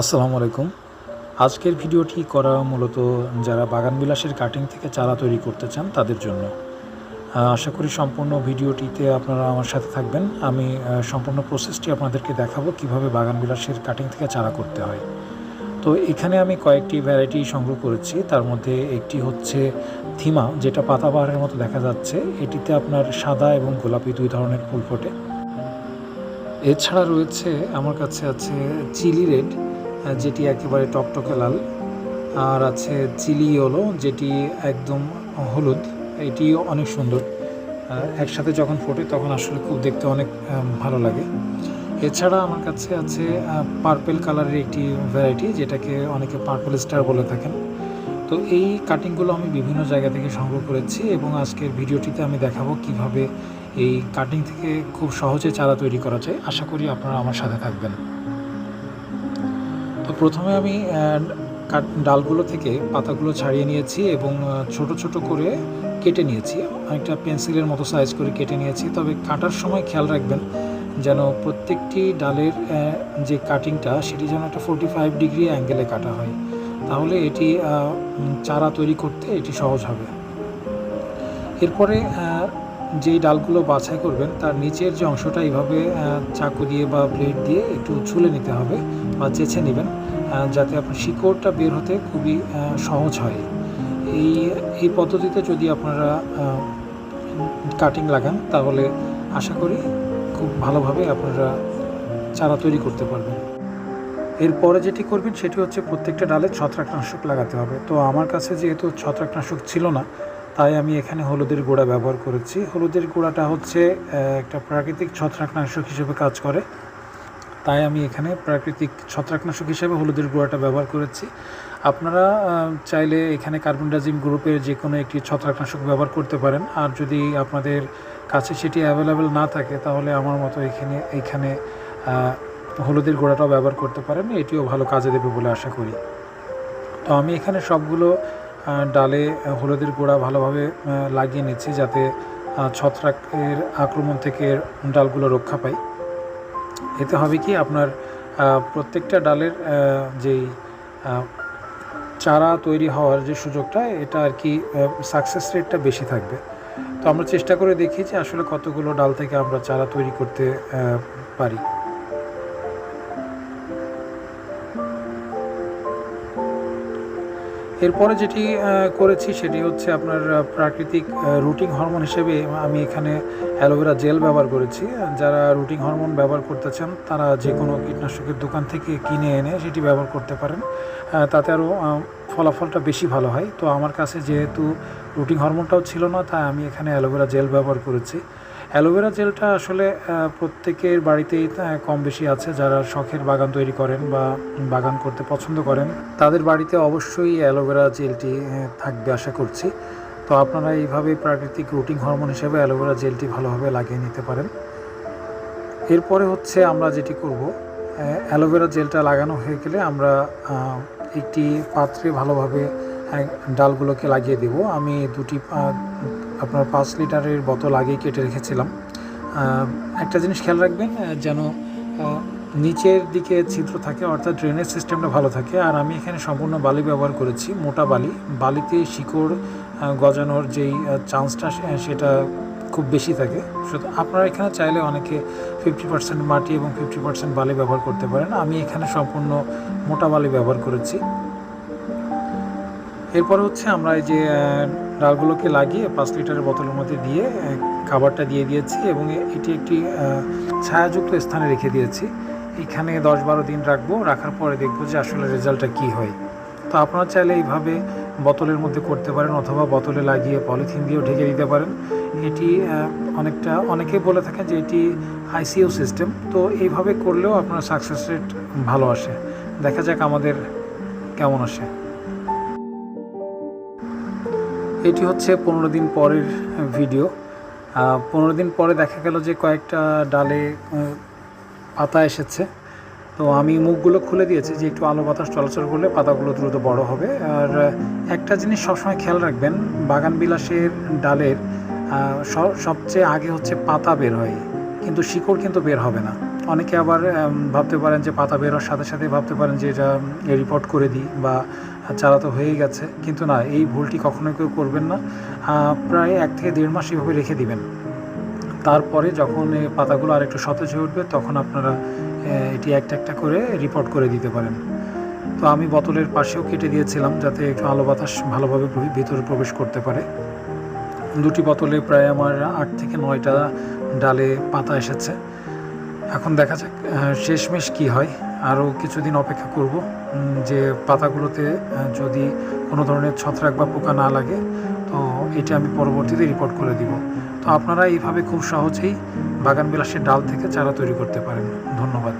আসসালামু আলাইকুম। আজকের ভিডিওটি করা মূলত যারা বাগান বিলাসের কাটিং থেকে চারা তৈরি করতে চান তাদের জন্য। আশা করি সম্পূর্ণ ভিডিওটিতে আপনারা আমার সাথে থাকবেন। আমি সম্পূর্ণ প্রসেসটি আপনাদেরকে দেখাবো কীভাবে বাগান বিলাসের কাটিং থেকে চারা করতে হয়। তো এখানে আমি কয়েকটি ভ্যারাইটি সংগ্রহ করেছি। তার মধ্যে একটি হচ্ছে থিমা, যেটা পাতাবাহারের মতো দেখা যাচ্ছে। এটিতে আপনার সাদা এবং গোলাপি দুই ধরনের ফুল ফোটে। এছাড়া রয়েছে, আমার কাছে আছে চিলি রেড। যেটি একেবারে টকটকে লাল। আর আছে চিলি ইয়েলো, যেটি একদম হলুদ। এটিও অনেক সুন্দর। একসাথে যখন ফোটে তখন আসলে খুব দেখতে অনেক ভালো লাগে। এছাড়া আমার কাছে আছে পার্পেল কালারের একটি ভ্যারাইটি, যেটাকে অনেকে পার্পেল স্টার বলে থাকেন। তো এই কাটিংগুলো আমি বিভিন্ন জায়গা থেকে সংগ্রহ করেছি এবং আজকের ভিডিওটিতে আমি দেখাবো কীভাবে এই কাটিং থেকে খুব সহজে চারা তৈরি করা যায়। আশা করি আপনারা আমার সাথে থাকবেন। প্রথমে আমি ডালগুলো থেকে পাতাগুলো ছাড়িয়ে নিয়েছি এবং ছোট ছোট করে কেটে নিয়েছি। অনেকটা পেন্সিলের মতো সাইজ করে কেটে নিয়েছি। তবে কাটার সময় খেয়াল রাখবেন যেন প্রত্যেকটি ডালের যে কাটিংটা সেটি যেন একটা ফোর্টি ফাইভ ডিগ্রি অ্যাঙ্গেলে কাটা হয়। তাহলে এটি চারা তৈরি করতে এটি সহজ হবে। এরপরে যেই ডালগুলো বাছাই করবেন তার নিচের যে অংশটা এইভাবে চাকু দিয়ে বা ব্লেড দিয়ে একটু ছুলে নিতে হবে বা চেছে নেবেন। যাতে আপনার শিকড়টা বের হতে খুবই সহজ হয়। এই এই পদ্ধতিতে যদি আপনারা কাটিং লাগান, তাহলে আশা করি খুব ভালোভাবে আপনারা চারা তৈরি করতে পারবেন। এরপরে যেটি করবেন, সেটি হচ্ছে প্রত্যেকটা ডালে ছত্রাকনাশক লাগাতে হবে। তো আমার কাছে যেহেতু ছত্রাকনাশক ছিল না, তাই আমি এখানে হলুদের গুঁড়া ব্যবহার করেছি। হলুদের গুঁড়াটা হচ্ছে একটা প্রাকৃতিক ছত্রাকনাশক হিসেবে কাজ করে। তাই আমি এখানে প্রাকৃতিক ছত্রাকনাশক হিসেবে হলুদের গুঁড়াটা ব্যবহার করেছি। আপনারা চাইলে এখানে কার্বনডাজিম গ্রুপের যে কোনো একটি ছত্রাকনাশক ব্যবহার করতে পারেন। আর যদি আপনাদের কাছে সেটি অ্যাভেলেবেল না থাকে তাহলে আমার মতো এখানে এইখানে আহ, হলুদের গুঁড়াটাও ব্যবহার করতে পারেন। এটিও ভালো কাজে দেবে বলে আশা করি। তো আমি এখানে সবগুলো ডালে হলুদের গুঁড়া ভালোভাবে লাগিয়ে নিচ্ছি যাতে ছত্রাকের আক্রমণ থেকে ডালগুলো রক্ষা পায় এতে হবে কি? আপনার প্রত্যেকটা ডালের যেই চারা তৈরি হওয়ার যে সুযোগটা, এটা আর কি সাকসেস রেটটা বেশি থাকবে। তো আমরা চেষ্টা করে দেখি যে আসলে কতগুলো ডাল থেকে আমরা চারা তৈরি করতে পারি। এরপরে যেটি করেছি সেটি হচ্ছে আপনার প্রাকৃতিক রুটিং হরমোন হিসেবে আমি এখানে অ্যালোভেরা জেল ব্যবহার করেছি। যারা রুটিং হরমোন ব্যবহার করতে চান, তারা যে কোনো কীটনাশকের দোকান থেকে কিনে এনে সেটি ব্যবহার করতে পারেন। তাতে আরও ফলাফলটা বেশি ভালো হয়। তো আমার কাছে যেহেতু রুটিং হরমোনটাও ছিল না, তাই আমি এখানে অ্যালোভেরা জেল ব্যবহার করেছি। অ্যালোভেরা জেলটা আসলে প্রত্যেকের বাড়িতেই কম বেশি আছে যারা শখের বাগান তৈরি করেন বা বাগান করতে পছন্দ করেন। তাদের বাড়িতে অবশ্যই অ্যালোভেরা জেলটি থাকবে আশা করছি। তো আপনারা এইভাবে প্রাকৃতিক রুটিং হরমোন হিসেবে অ্যালোভেরা জেলটি ভালোভাবে লাগিয়ে নিতে পারেন। এরপরে হচ্ছে আমরা যেটি করব অ্যালোভেরা জেলটা লাগানো হয়ে গেলে আমরা একটি পাত্রে ভালোভাবে ডালগুলোকে লাগিয়ে দেব। আমি দুটি আপনার পাঁচ লিটারের বোতল আগেই কেটে রেখেছিলাম। একটা জিনিস খেয়াল রাখবেন যেন নিচের দিকে ছিদ্র থাকে, অর্থাৎ ড্রেনেজ সিস্টেমটা ভালো থাকে। আর আমি এখানে সম্পূর্ণ বালি ব্যবহার করেছি, মোটা বালি। বালিতে শিকড় গজানোর যেই চান্সটা সেটা খুব বেশি থাকে। শুধু আপনারা এখানে চাইলে অনেকে ফিফটি পার্সেন্ট মাটি এবং ফিফটি পার্সেন্ট বালি ব্যবহার করতে পারেন। আমি এখানে সম্পূর্ণ মোটা বালি ব্যবহার করেছি। এরপর হচ্ছে আমরা এই যে ডালগুলোকে লাগিয়ে পাঁচ লিটারের বোতলের মধ্যে দিয়ে খাবারটা দিয়ে দিয়েছি এবং এটি একটি ছায়াযুক্ত স্থানে রেখে দিয়েছি। এখানে দশ বারো দিন রাখব, রাখার পরে দেখব যে আসলে রেজাল্টটা কী হয়। তো আপনারা চাইলে এইভাবে বোতলের মধ্যে করতে পারেন অথবা বোতলে লাগিয়ে পলিথিন দিয়েও ঢেকে দিতে পারেন। এটি অনেকটা অনেকেই বলে থাকেন যে এটি আইসিইউ সিস্টেম। তো এইভাবে করলেও আপনার সাকসেস রেট ভালো আসে। দেখা যাক আমাদের কেমন আসে। এটি হচ্ছে পনেরো দিন পরের ভিডিও পনেরো দিন পরে দেখা গেল যে কয়েকটা ডালে পাতা এসেছে। তো আমি মুখগুলো খুলে দিয়েছি যে একটু আলো বাতাস চলাচল করলে পাতাগুলো দ্রুত বড় হবে। আর একটা জিনিস সবসময় খেয়াল রাখবেন, বাগান বিলাসের ডালের সবচেয়ে আগে হচ্ছে পাতা বের হয়। কিন্তু শিকড় কিন্তু বের হবে না। অনেকে আবার ভাবতে পারেন যে পাতা বেরোর সাথে সাথে ভাবতে পারেন যে এটা রিপোর্ট করে দিই বা চারা তো হয়ে গেছে। কিন্তু না, এই ভুলটি কখনোই কেউ করবেন না। প্রায় এক থেকে দেড় মাস এভাবে রেখে দিবেন। তারপরে যখন এই পাতাগুলো আর একটু সতেজ হয়ে উঠবে, তখন আপনারা এটি একটা একটা করে রিপোর্ট করে দিতে পারেন। তো আমি বোতলের পাশেও কেটে দিয়েছিলাম যাতে একটু আলো বাতাস ভালোভাবে ভিতরে প্রবেশ করতে পারে। দুটি বোতলে প্রায় আমার আট থেকে নয়টা ডালে পাতা এসেছে। এখন দেখা যাক শেষমেশ কি হয়। আরও কিছুদিন অপেক্ষা করব যে পাতাগুলোতে যদি কোনো ধরনের ছত্রাক বা পোকা না লাগে, তো এটা আমি পরবর্তীতে রিপোর্ট করে দিব। তো আপনারা এইভাবে খুব সহজেই বাগান বিলাসের ডাল থেকে চারা তৈরি করতে পারেন। ধন্যবাদ।